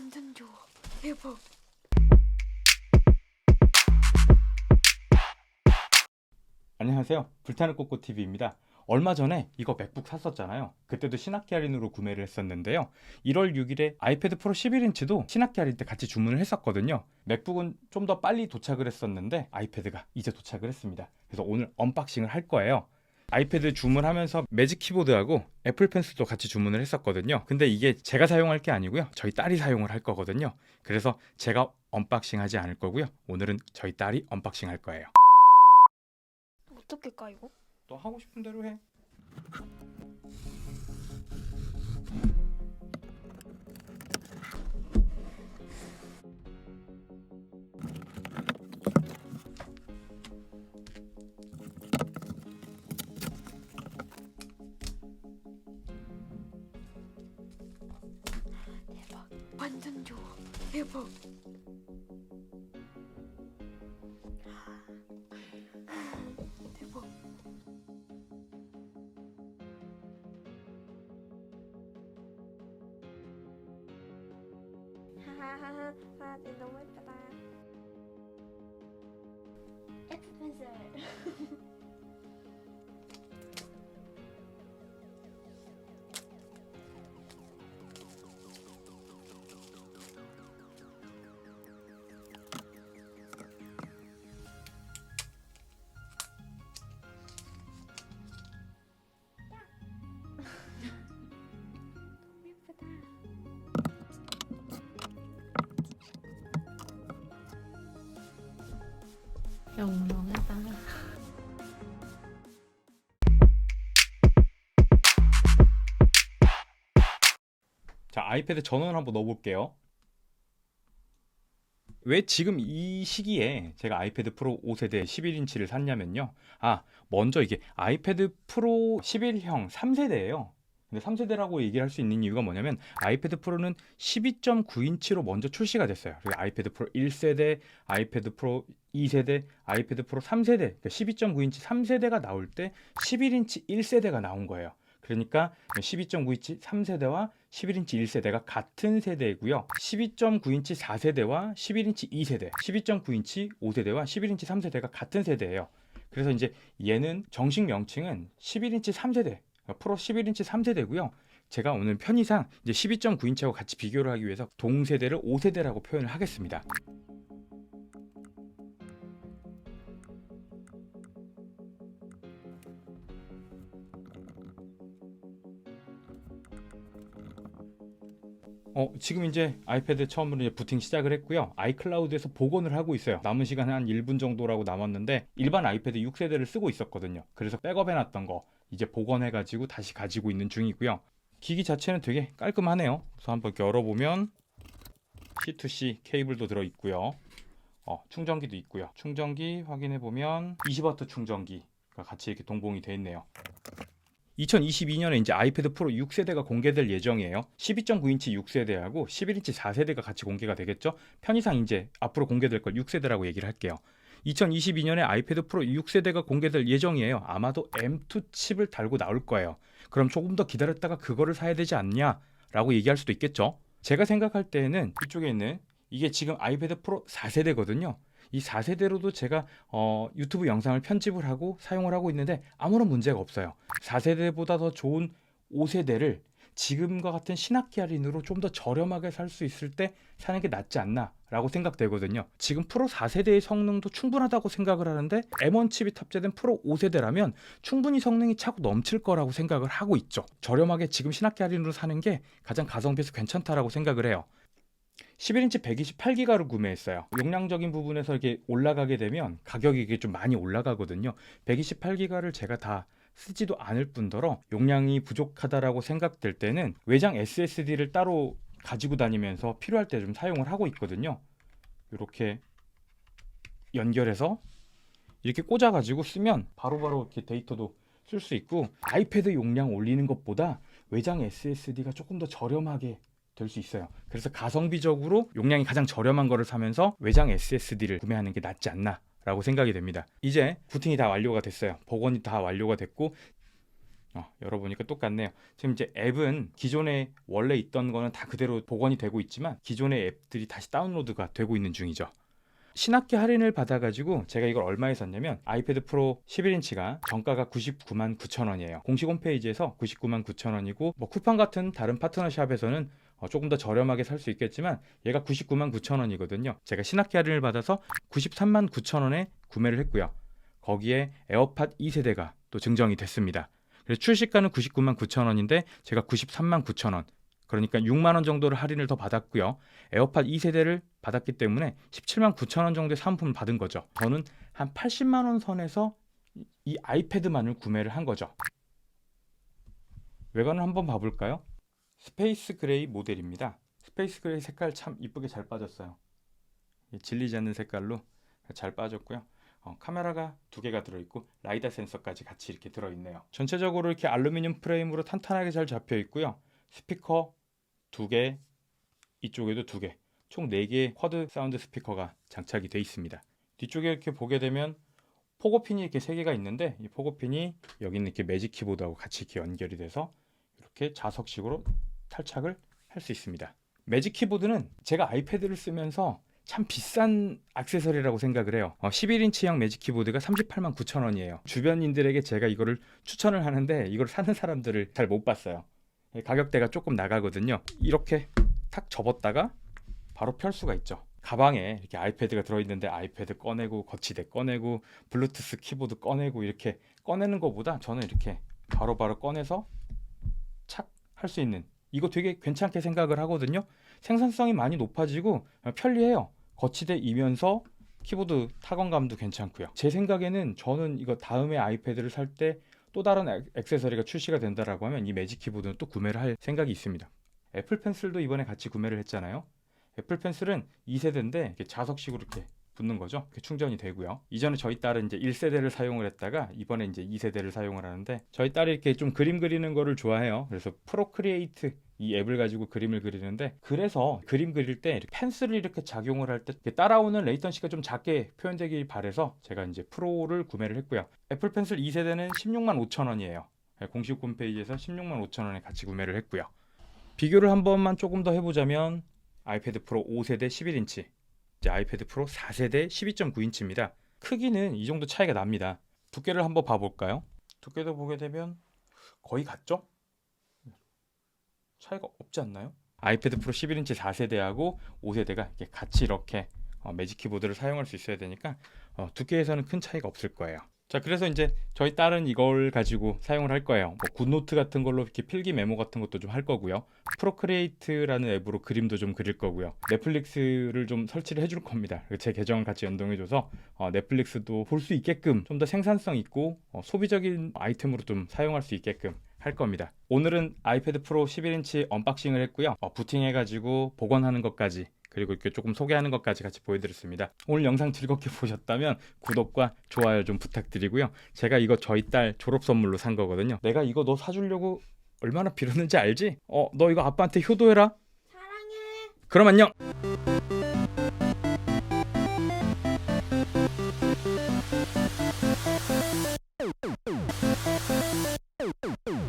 완전 좋아. 대박. 안녕하세요. 불타는 꼬꼬 TV입니다. 얼마 전에 이거 맥북 샀었잖아요. 그때도 신학기 할인으로 구매를 했었는데요. 1월 6일에 아이패드 프로 11인치도 신학기 할인 때 같이 주문을 했었거든요. 맥북은 좀 더 빨리 도착을 했었는데 아이패드가 이제 도착을 했습니다. 그래서 오늘 언박싱을 할 거예요. 아이패드 주문하면서 매직 키보드하고 애플 펜슬도 같이 주문을 했었거든요. 근데 이게 제가 사용할 게 아니고요. 저희 딸이 사용을 할 거거든요. 그래서 제가 언박싱 하지 않을 거고요. 오늘은 저희 딸이 언박싱 할 거예요. 어떻게 까 이거? 너 하고 싶은 대로 해. 좋아. 대박. 대박. 하하하하 사진 너무 예쁘다 애플 펜슬 자, 아이패드 전원 한번 넣어볼게요. 왜 지금 이 시기에 제가 아이패드 프로 5세대 11인치를 샀냐면요. 아, 먼저 이게 아이패드 프로 11형 3세대예요. 근데 3세대라고 얘기를 할 수 있는 이유가 뭐냐면 아이패드 프로는 12.9인치로 먼저 출시가 됐어요. 그리고 아이패드 프로 1세대, 아이패드 프로 2세대, 아이패드 프로 3세대, 그러니까 12.9인치 3세대가 나올 때 11인치 1세대가 나온 거예요. 그러니까 12.9인치 3세대와 11인치 1세대가 같은 세대이고요. 12.9인치 4세대와 11인치 2세대, 12.9인치 5세대와 11인치 3세대가 같은 세대예요. 그래서 이제 얘는 정식 명칭은 11인치 3세대, 그러니까 프로 11인치 3세대고요. 제가 오늘 편의상 이제 12.9인치하고 같이 비교를 하기 위해서 동세대를 5세대라고 표현을 하겠습니다. 어, 지금 이제 아이패드 처음으로 이제 부팅 시작을 했고요. 아이클라우드에서 복원을 하고 있어요. 남은 시간 한 1분 정도라고 남았는데 일반 아이패드 6세대를 쓰고 있었거든요. 그래서 백업해 놨던 거 이제 복원해 가지고 다시 가지고 있는 중이고요. 기기 자체는 되게 깔끔하네요. 그래서 한번 열어보면 C2C 케이블도 들어 있고요. 어, 충전기도 있고요. 충전기 확인해 보면 20W 충전기가 같이 이렇게 동봉이 돼 있네요. 2022년에 이제 아이패드 프로 6세대가 공개될 예정이에요. 12.9인치 6세대하고 11인치 4세대가 같이 공개가 되겠죠. 편의상 이제 앞으로 공개될 걸 6세대라고 얘기를 할게요. 2022년에 아이패드 프로 6세대가 공개될 예정이에요. 아마도 M2 칩을 달고 나올 거예요. 그럼 조금 더 기다렸다가 그거를 사야 되지 않냐 라고 얘기할 수도 있겠죠. 제가 생각할 때는 이쪽에 있는 이게 지금 아이패드 프로 4세대거든요. 이 4세대로도 제가 어, 유튜브 영상을 편집을 하고 사용을 하고 있는데 아무런 문제가 없어요. 4세대보다 더 좋은 5세대를 지금과 같은 신학기 할인으로 좀 더 저렴하게 살 수 있을 때 사는 게 낫지 않나라고 생각되거든요. 지금 프로 4세대의 성능도 충분하다고 생각을 하는데 M1 칩이 탑재된 프로 5세대라면 충분히 성능이 차고 넘칠 거라고 생각을 하고 있죠. 저렴하게 지금 신학기 할인으로 사는 게 가장 가성비에서 괜찮다라고 생각을 해요. 11인치 128기가를 구매했어요. 용량적인 부분에서 이렇게 올라가게 되면 가격이 이게 좀 많이 올라가거든요. 128기가를 제가 다 쓰지도 않을 뿐더러 용량이 부족하다라고 생각될 때는 외장 SSD를 따로 가지고 다니면서 필요할 때 좀 사용을 하고 있거든요. 이렇게 연결해서 이렇게 꽂아가지고 쓰면 바로바로 이렇게 데이터도 쓸 수 있고 아이패드 용량 올리는 것보다 외장 SSD가 조금 더 저렴하게 될 수 있어요. 그래서 가성비적으로 용량이 가장 저렴한 거를 사면서 외장 SSD를 구매하는 게 낫지 않나 라고 생각이 됩니다. 이제 부팅이 다 완료가 됐어요. 복원이 다 완료가 됐고 어, 열어보니까 똑같네요. 지금 이제 앱은 기존에 원래 있던 거는 다 그대로 복원이 되고 있지만 기존의 앱들이 다시 다운로드가 되고 있는 중이죠. 신학기 할인을 받아가지고 제가 이걸 얼마에 샀냐면 아이패드 프로 11인치가 정가가 99만 9천 원이에요. 공식 홈페이지에서 99만 9천 원이고 뭐 쿠팡 같은 다른 파트너샵에서는 어, 조금 더 저렴하게 살 수 있겠지만 얘가 99만 9천 원이거든요. 제가 신학기 할인을 받아서 93만 9천 원에 구매를 했고요. 거기에 에어팟 2세대가 또 증정이 됐습니다. 그래서 출시가는 99만 9천 원인데 제가 93만 9천 원. 그러니까 6만 원 정도를 할인을 더 받았고요. 에어팟 2세대를 받았기 때문에 17만 9천 원 정도의 사은품을 받은 거죠. 저는 한 80만 원 선에서 이- 이 아이패드만을 구매를 한 거죠. 외관을 한번 봐볼까요? 스페이스 그레이 모델입니다. 스페이스 그레이 색깔 참 이쁘게 잘 빠졌어요. 이 질리지 않는 색깔로 잘 빠졌고요. 어, 카메라가 두 개가 들어있고 라이다 센서까지 같이 이렇게 들어있네요. 전체적으로 이렇게 알루미늄 프레임으로 탄탄하게 잘 잡혀 있고요. 스피커 두 개, 이쪽에도 두 개, 총 네 개의 쿼드 사운드 스피커가 장착이 되어 있습니다. 뒤쪽에 이렇게 보게 되면 포고핀이 이렇게 세 개가 있는데 이 포고핀이 여기 있는 이렇게 매직 키보드하고 같이 이렇게 연결이 돼서 이렇게 자석식으로 탈착을 할 수 있습니다. 매직 키보드는 제가 아이패드를 쓰면서 참 비싼 액세서리라고 생각을 해요. 어, 11인치형 매직 키보드가 38만 9천 원이에요. 주변인들에게 제가 이거를 추천을 하는데 이걸 사는 사람들을 잘 못 봤어요. 예, 가격대가 조금 나가거든요. 이렇게 탁 접었다가 바로 펼 수가 있죠. 가방에 이렇게 아이패드가 들어있는데 아이패드 꺼내고 거치대 꺼내고 블루투스 키보드 꺼내고 이렇게 꺼내는 것보다 저는 이렇게 바로바로 꺼내서 착 할 수 있는 이거 되게 괜찮게 생각을 하거든요. 생산성이 많이 높아지고 편리해요. 거치대이면서 키보드 타건감도 괜찮고요. 제 생각에는 저는 이거 다음에 아이패드를 살 때 또 다른 액- 액세서리가 출시가 된다라고 하면 이 매직 키보드는 또 구매를 할 생각이 있습니다. 애플 펜슬도 이번에 같이 구매를 했잖아요. 애플 펜슬은 2세대인데 이렇게 자석식으로 이렇게 붙는 거죠. 이렇게 충전이 되고요. 이전에 저희 딸은 이제 1세대를 사용을 했다가 이번에 이제 2세대를 사용을 하는데 저희 딸이 이렇게 좀 그림 그리는 거를 좋아해요. 그래서 프로크리에이트 이 앱을 가지고 그림을 그리는데 그래서 그림 그릴 때 이렇게 펜슬을 이렇게 작용을 할 때 따라오는 레이턴시가 좀 작게 표현되길 바래서 제가 이제 프로를 구매를 했고요. 애플 펜슬 2세대는 16만 5천 원이에요. 네, 공식 홈페이지에서 16만 5천 원에 같이 구매를 했고요. 비교를 한 번만 조금 더 해보자면 아이패드 프로 5세대 11인치, 이제 아이패드 프로 4세대 12.9인치입니다. 크기는 이 정도 차이가 납니다. 두께를 한번 봐볼까요? 두께도 보게 되면 거의 같죠? 차이가 없지 않나요? 아이패드 프로 11인치 4세대하고 5세대가 이렇게 같이 이렇게 어, 매직 키보드를 사용할 수 있어야 되니까 어, 두께에서는 큰 차이가 없을 거예요. 자, 그래서 이제 저희 딸은 이걸 가지고 사용을 할 거예요. 뭐 굿노트 같은 걸로 이렇게 필기 메모 같은 것도 좀 할 거고요. 프로크리에이트라는 앱으로 그림도 좀 그릴 거고요. 넷플릭스를 좀 설치를 해줄 겁니다. 제 계정을 같이 연동해줘서 어, 넷플릭스도 볼 수 있게끔 좀 더 생산성 있고 어, 소비적인 아이템으로 좀 사용할 수 있게끔 할 겁니다. 오늘은 아이패드 프로 11인치 언박싱을 했고요. 어, 부팅해가지고 복원하는 것까지 그리고 이렇게 조금 소개하는 것까지 같이 보여드렸습니다. 오늘 영상 즐겁게 보셨다면 구독과 좋아요 좀 부탁드리고요. 제가 이거 저희 딸 졸업 선물로 산 거거든요. 내가 이거 너 사주려고 얼마나 빌었는지 알지? 어, 너 이거 아빠한테 효도해라. 사랑해. 그럼 안녕.